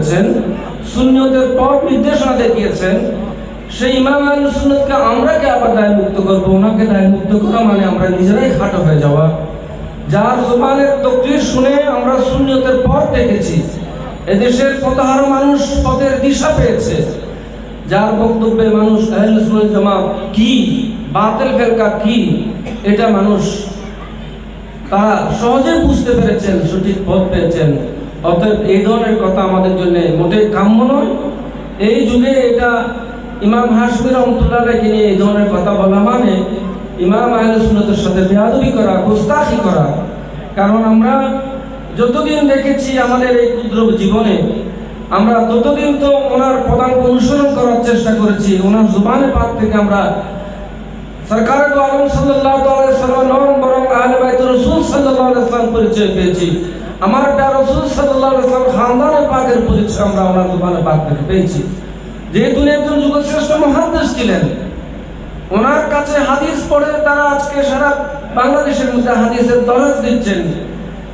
করেছেন সুন্নতের পথ নির্দেশনা দেখিয়েছেন, সেই ইমাম আল সুন্নতকে আমরা কে আবার দায় মুক্ত করব, ওনাকে দায় মুক্ত করা মানে আমরা নিজেরাই খাটো হয়ে যাওয়া। যার জবানের তকরির শুনে আমরা সুন্নতের পথ দেখেছি। এদেশের কতহার মানুষ পথের দিশা পেয়েছে। যার বক্তব্যে মানুষ আহলে সুন্নাত জামাত কি, বাতিল ফেরকা কি, এটা মানুষ তারা সহজে বুঝতে পেরেছেন, সঠিক পথ পেয়েছেন। অতএব এই ধরনের কথা আমাদের জন্য মোটেই কাম্য নয়। এই যুগে এটা ইমাম হাসমির রহমতুল্লাহ নিয়ে এই ধরনের কথা বলা মানে ইমাম আহলে সুন্নতের সাথে বেয়াদবি করা, গোস্তাখি করা। কারণ আমরা যতদিন দেখেছি আমাদের এই ক্ষুদ্র জীবনে, আমরা ততদিন তো ওনার পদাঙ্ক অনুসরণ করার চেষ্টা করেছি। ওনার জুবানে পাক থেকে আমরা সরকার আলম আলাইহি বরং আহলে বাইত রাসূল সাল্লাম পরিচয় পেয়েছি। আমার রাসূল সাল্লাল্লাহু আলাইহি সাল্লাম খানদানে পাকের পরিচয় আমরা ওনার জুবানে পাক থেকে পেয়েছি যেহেতু একজন যুগশ্রেষ্ঠ মহাদ্দেশ ছিলেন, ওনার কাছে হাদিস পড়ে তারা আজকে সারা বাংলাদেশের মধ্যে হাদিসের দরজ দিচ্ছেন।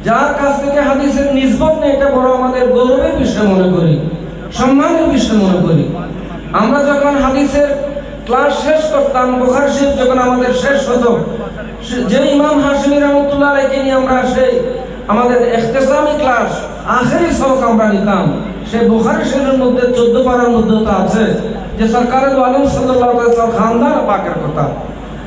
যার কাছ থেকে হাদিসের নিসবত নেই, এটা বড় আমাদের গৌরবের বিষয় মনে করি, সম্মানের বিষয় মনে করি। আমরা যখন হাদিসের ক্লাস শেষ করতাম, বোখার শরীফ যখন আমাদের শেষ হতো যে ইমাম হাসিমি রহমতুল্লাহ আলাইকে নিয়ে আমরা সেই আমাদের ইখতিসামি ক্লাস আখেরি সবক আমরা নিতাম। সেই বোখারি শরীফের মধ্যে চোদ্দ পারার মধ্যে তো আছে যে সরকারের আলম ওয়াসাল্লাম খানদান পাকের কথা।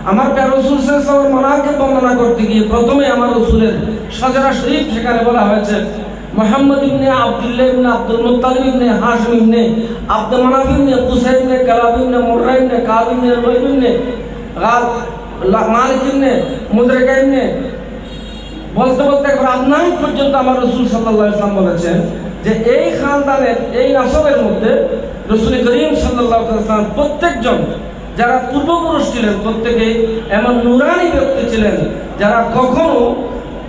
আমার রসুল সাল্লামের মনাকে বর্ণনা করতে গিয়ে প্রথমে আমার রসুলের সাজারা শরীফ সেখানে বলা হয়েছে, Muhammad ibn Abdullah ibn Abdul Muttalib ibn Hashim ibn Abd Manaf ibn Qusai ibn Kilab ibn Murrah ibn Kab ibn Luayy ibn গাল মালিক ইবনে মুদরিকা ইবনে বলতে বলতে একবার আদনান পর্যন্ত আমার রসুল সাল্লাল্লাহু আলাইহি ওয়াসাল্লাম বলেছেন যে এই খানদানের, এই নাসবের মধ্যে রসুল করিম সাল্লাল্লাহু আলাইহি ওয়াসাল্লাম প্রত্যেকজন যারা পূর্বপুরুষ ছিলেন, প্রত্যেকে এমন নুরানি ব্যক্তি ছিলেন যারা কখনো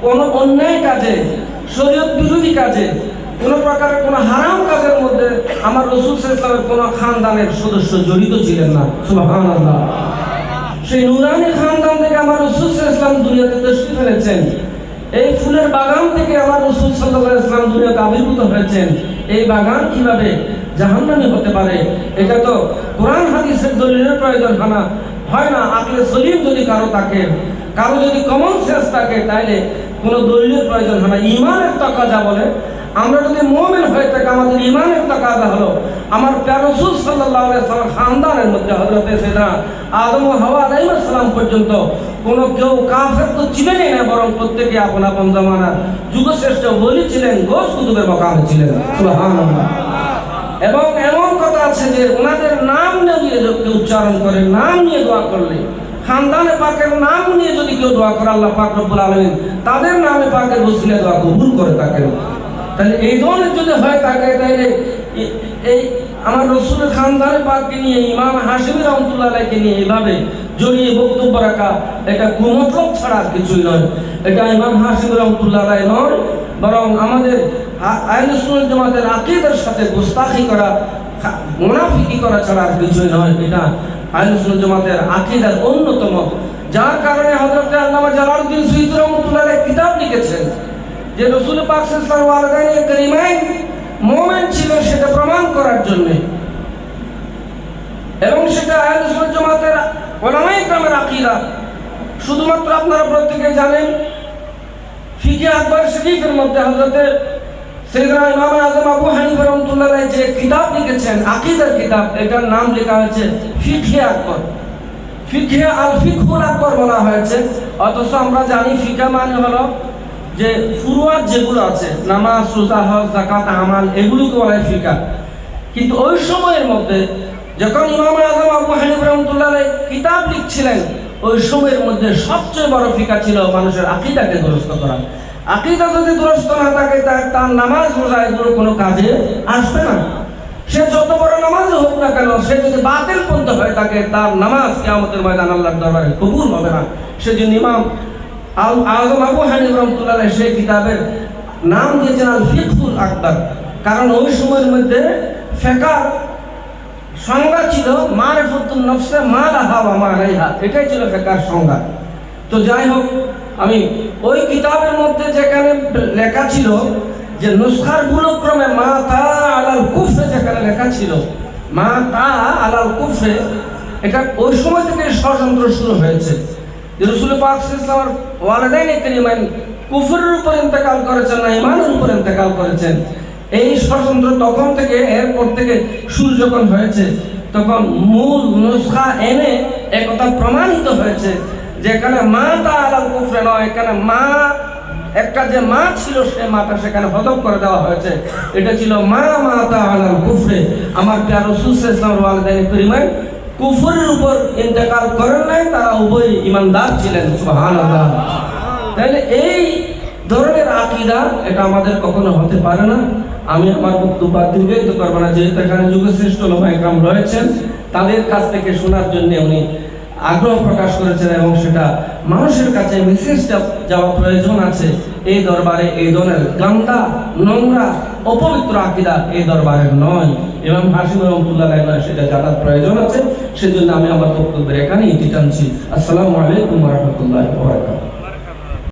কোনো অন্যায় কাজে, শরীয়ত বিরোধী কাজে, কোনো প্রকারের কোনো হারাম কাজের মধ্যে আমার রসুল ইসলামের কোনো খানদানের সদস্য জড়িত ছিলেন না। সেই নুরানি খানদান থেকে আমার রসুল ইসলাম দুনিয়াতে তশরিফ ফেলেছেন। এই ফুলের বাগান থেকে আমার রসুল সাল্লাহ ইসলাম দুনিয়াতে আবির্ভূত হয়েছেন। এই বাগান কীভাবে জাহান্নামী হতে পারে? এটা তো কোরআন হাদিসের দলিলের প্রয়োজন হয় না হয় না, আকলে সলিম যদি কারও থাকে, কারও যদি কমন সেন্স থাকে, তাইলে কোনো দলিলের প্রয়োজন হয় না। ইমানের তাকাজা বলে, আমরা যদি মোমেন হয়ে থাকি, আমাদের ইমানের তাকাজা হলো, আমার প্যার রসুল সাল্লাহ সাল্লাম খানদানের মধ্যে হজরতে সেটা আদম হাওয়া আলাইহিস সালাম পর্যন্ত কোনো কেউ কাফের তো ছিলেনই না, বরং প্রত্যেকে আপন আপন জমানার যুগশ্রেষ্ঠ বলি ছিলেন গোস কুতুবের মকামে ছিলেন। এবং এমন কথা আছে যে ওনাদের নাম নিয়ে কেউ উচ্চারণ করে, নাম নিয়ে দোয়া করলে, খানদানে পাকের নাম নিয়ে যদি কেউ দোয়া করে, আল্লাহ পাক রব্বুল আলামিন তাদের নামে পাকের বসিলে দোয়া কবুল করে থাকেন। তাহলে এই ধরনের যদি হয় থাকে তাহলে এই আমার রসুল খানদানে পাককে নিয়ে, ইমাম হাসিমি রহমতুল্লাহ আলাইকে নিয়ে এইভাবে জড়িয়ে বক্তব্য রাখা, এটা কুমতলব ছাড়া আর কিছুই নয়। এটা ইমাম হাসিম রহমতুল্লাহ আলাই নয়, বরং আমাদের আইন সুন্নাত জামাতের আকিদের সাথে গোস্তাখি করা মুনাফিকি করা ছাড়া আর কিছুই নয়। এটা আইন সুন্নাত জামাতের আকিদার অন্যতম। যার কারণে হযরত আল্লামা জালালউদ্দিন সুয়ুতি রহমতুল্লাহ কিতাব লিখেছেন যে রসুল পাক সাল্লাল্লাহু ছিল সেটা প্রমাণ করার জন্য। এবং সেটা আহলে সুন্নাত ওলামায়ে কেরামের আকীদা। শুধুমাত্র আপনারা প্রত্যেকে জানেন ফিকে আকবর শরীফের মধ্যে হযরতে সৈয়দনা ইমাম আজম আবু হানিফা রহমতুল্লাহ যে কিতাব লিখেছেন, আকীদার কিতাব, এটার নাম লেখা হয়েছে ফিকে আকবর। ফিকে আল ফিকহুল আকবর বলা হয়েছে, অথচ আমরা জানি ফিকা মানে হলো যে ফুরুয়াত যেগুলো আছে, নামাজ, রোজা, হজ, যাকাত, আমাল, এগুলোকে বলা হয় ফিকা কিন্তু ওই সময়ের মধ্যে যখন ইমাম আজম আবু হানিফ রহমতুল্লাহ কিতাব লিখছিলেন, ওই সময়ের মধ্যে সবচেয়ে বড় ফিকা ছিল মানুষের আকিদাকে দুরস্ত করা। আকিদা যদি দুরস্ত না থাকে, তার নামাজ রোজা এগুলো কোনো কাজে আসবে না। সে যত বড় নামাজই হোক না কেন, সে যদি বাতিল পন্থ হয়ে থাকে, তার নামাজ কিয়ামতের ময়দান আল্লাহর দরবারে কবুল হবে না। সে সেজন্য ইমাম আল- আজম আবু হানিফ রহমতুল্লাহ সেই কিতাবের নাম দিয়েছেন আল ফিকহুল আকবর। কারণ ওই সময়ের মধ্যে ফেকার সংজ্ঞা ছিল, মারেফতুন নফসে মা লাহা ওয়া মা আলাইহা এটাই ছিল ফেকার সংজ্ঞা। তো যাই হোক, আমি ওই কিতাবের মধ্যে যেখানে লেখা ছিল যে নুসখার গুণক্রমে মা তা আলাল কুফরে যেখানে লেখা ছিল মা তা আলাল কুফরে, এটা ওই সময় থেকে ষড়যন্ত্র শুরু হয়েছে। রসুল পাক ইসলামের ওয়ালেদাইন করিমান কুফরের উপর ইন্তেকাল করেছেন না ইমানের উপর ইন্তেকাল করেছেন এই ষড়যন্ত্র তখন থেকে, এরপর থেকে শুরু যখন হয়েছে, তখন মূল নুসখা এনে একথা প্রমাণিত হয়েছে যে এখানে মা তা আলাল কুফরে নয়, এখানে মা, একটা যে মা ছিল, সে মাটা সেখানে হজম করে দেওয়া হয়েছে। এটা ছিল মা মাতা আলাল কুফরে। আমার প্রিয় রসুল ইসলাম ওয়ালিদাইন করিমেন কুফরের উপর ইন্তেকাল করেন নাই, তারা উভয় ইমানদার ছিলেন, সুবহানাল্লাহ। তাহলে এই ধরনের আকিদা, এটা আমাদের কখনো হতে পারে না। আমি আমার বক্তব্য দীর্ঘায়িত করব না, যেহেতু এখানে যুগের শ্রেষ্ঠ লোমাইকরাম রয়েছেন, তাদের কাছ থেকে শোনার জন্য উনি আগ্রহ প্রকাশ করেছেন এবং সেটা মানুষের কাছে মেসেজটা যাওয়া প্রয়োজন আছে। এই দরবারে এই ধরনের গান্দা, নোংরা, অপবিত্র আকিদা এই দরবারে নয়। এবং হাসিম রহমতুল্লাহ সেটা জানার প্রয়োজন আছে। সেজন্য আমি আমার বক্তব্যের এখানে ইতি টানছি। আসসালামু আলাইকুম রহমতুল্লাহ